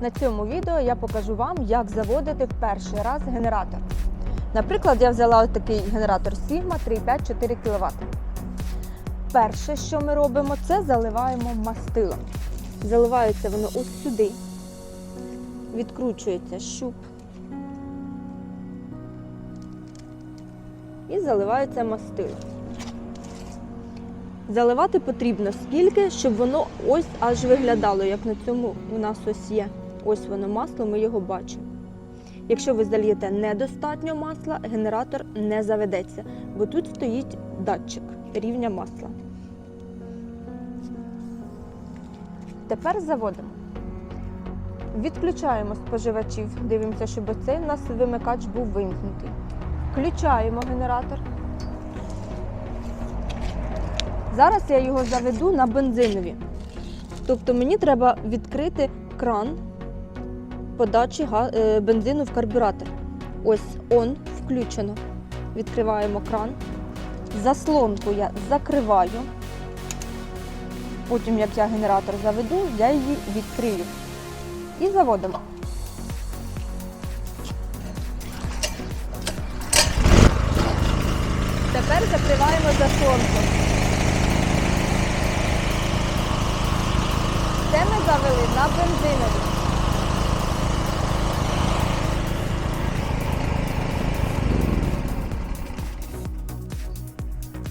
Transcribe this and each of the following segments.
На цьому відео я покажу вам, як заводити в перший раз генератор. Наприклад, я взяла ось такий генератор Sigma 3,5-4 кВт. Перше, що ми робимо, це заливаємо мастилом. Заливається воно ось сюди, відкручується щуп і заливається мастило. Заливати потрібно скільки, щоб воно ось аж виглядало, як на цьому у нас ось є. Ось воно масло, ми його бачимо. Якщо ви зальєте недостатньо масла, генератор не заведеться, бо тут стоїть датчик рівня масла. Тепер заводимо. Відключаємо споживачів, дивимося, щоб цей у нас вимикач був вимкнутий. Включаємо генератор. Зараз я його заведу на бензинові. Тобто мені треба відкрити кран подачі е, бензину в карбюратор. Ось он включено. Відкриваємо кран. Заслонку я закриваю. Потім, як я генератор заведу, я її відкрию. І заводимо. Тепер закриваємо заслонку. Це ми завели на бензинові.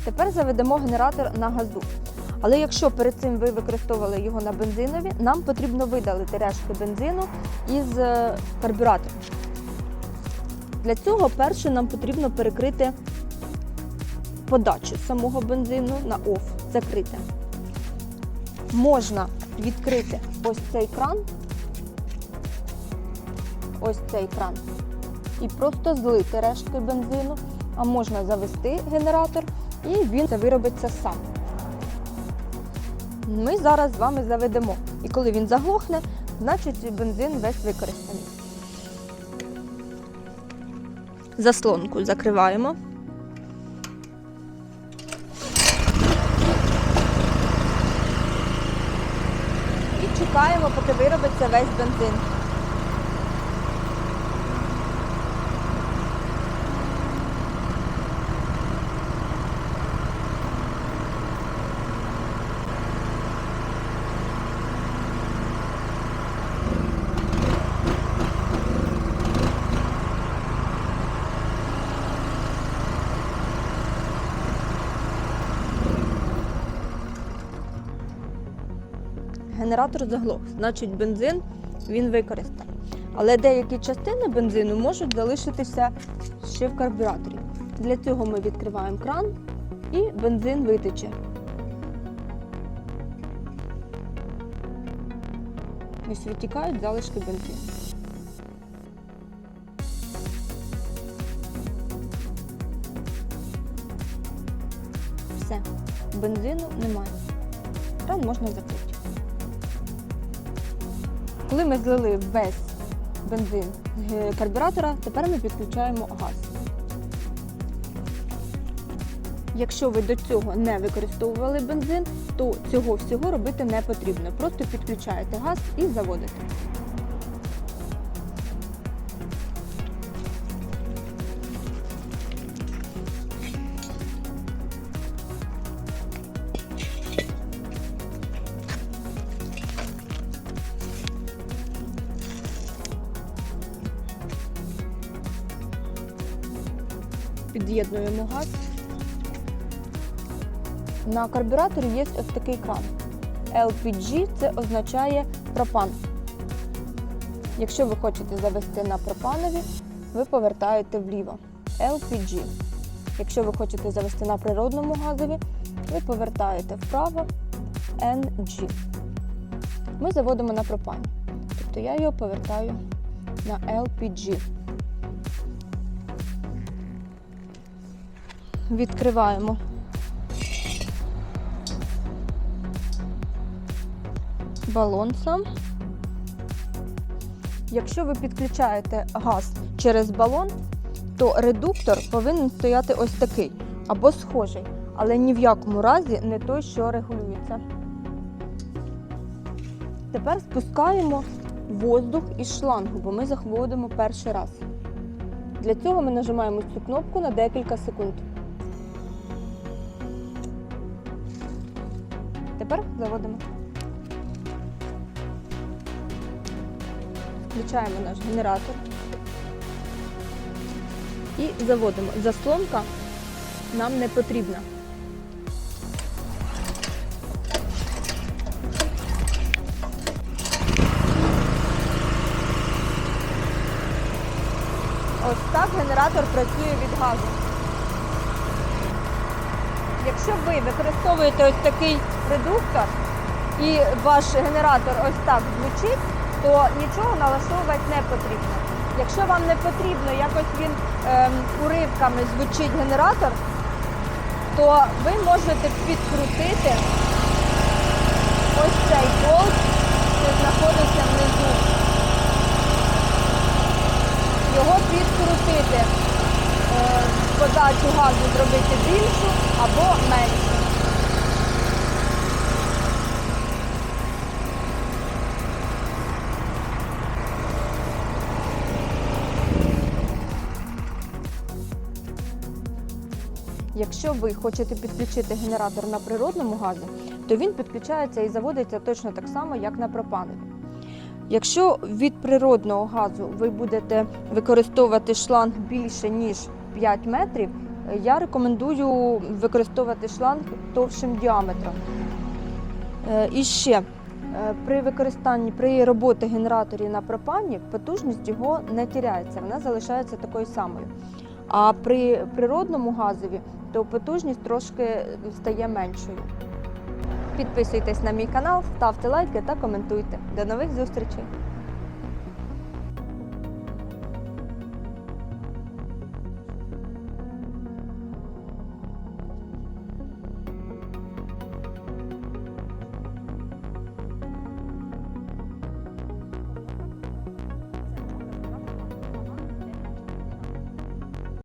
Тепер заведемо генератор на газу. Але якщо перед цим ви використовували його на бензинові, нам потрібно видалити рештки бензину із е, карбюратора. Для цього перше нам потрібно перекрити подачу самого бензину на OFF, закрити. Можна відкрити ось цей кран, ось цей кран, і просто злити рештки бензину, а можна завести генератор і він це виробиться сам. Ми зараз з вами заведемо. І коли він заглохне, значить бензин весь використаний. Заслонку закриваємо. І чекаємо, поки виробиться весь бензин. Генератор заглох, значить бензин він використаний. Але деякі частини бензину можуть залишитися ще в карбюраторі. Для цього ми відкриваємо кран і бензин витече. Ось витікають залишки бензину. Все, бензину немає. Кран можна закрити. Коли ми злили весь бензин з карбюратора, тепер ми підключаємо газ. Якщо ви до цього не використовували бензин, то цього всього робити не потрібно. Просто підключаєте газ і заводите. Під'єднуємо газ. На карбюраторі є ось такий кран. LPG це означає пропан. Якщо ви хочете завести на пропанові, ви повертаєте вліво. LPG. Якщо ви хочете завести на природному газові, ви повертаєте вправо NG. Ми заводимо на пропані. Тобто я його повертаю на LPG. Відкриваємо балон сам. Якщо ви підключаєте газ через балон, то редуктор повинен стояти ось такий або схожий, але ні в якому разі не той, що регулюється. Тепер спускаємо воздух із шлангу, бо ми заходимо перший раз. Для цього ми нажимаємо цю кнопку на декілька секунд. Тепер заводимо. Включаємо наш генератор і заводимо. Заслонка нам не потрібна. Ось так генератор працює від газу. Якщо ви використовуєте ось такий редуктор і ваш генератор ось так звучить, то нічого налаштовувати не потрібно. Якщо вам не потрібно, якось він ем, уривками звучить генератор, то ви можете підкрутити ось цей болт, що знаходиться внизу. Його підкрутити, е, подачу газу зробити більшу або меншу. Якщо ви хочете підключити генератор на природному газі, то він підключається і заводиться точно так само, як на пропанові. Якщо від природного газу ви будете використовувати шланг більше ніж 5 метрів, я рекомендую використовувати шланг товщим діаметром. Е, І ще е, при використанні при роботі генераторів на пропані потужність його не тіряється, вона залишається такою самою. А при природному газові то потужність трошки стає меншою. Підписуйтесь на мій канал, ставте лайки та коментуйте. До нових зустрічей!